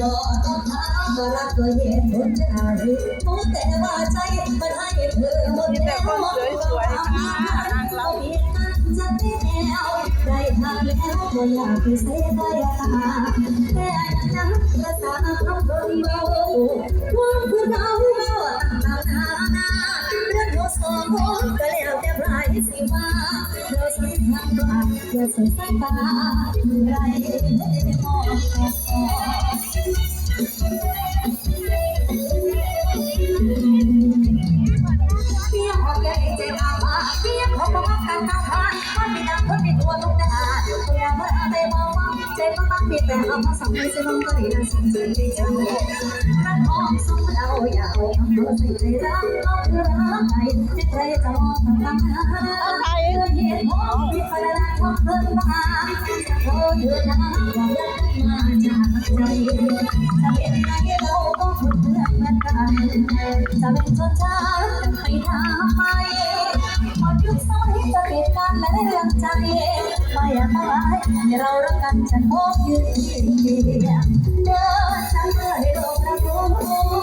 ก็ต้องถามว่ารักตัวเองคนใจรู้แต่ว่าใจมันให้เธอหมดแล้วเราเพียงกันจะได้แล้วได้ทางแล้วก็อยากไปเสียดายแต่ยังภาษาคำคนเดียวว่าคือเราเราต่างนานาเรื่องหัวสองก็แล้วแต่ใครสิว่าเราสัญญาว่าอย่าสนสายตาไรไม่มอง กันตาพานว่ามีน้ำคนมีตัวทุกดาตัวเมื่อไม่มองว่าใจมันต้องมีแต่เอามาสั่งให้เสียงก็ได้น่าสนใจที่จะมองรักของสองเราอย่าเอาทำตัวใส่ใจรักเอาเธอรักใครที่ใครจะมองต่างๆเรื่องเหตุผลที่พลังของเธอมาจะโทษเธอนะว่าอยากมาจากใจจะเป็นไงเราก็คนเพื่อนเหมือนกันจะเป็นชนชาให้ทำไปพ อยุคสมัยจะเปลี่ยนกันและเรื่องใจไม่อยากทำรให้เรารักกันฉันโอ้ยืนเดียว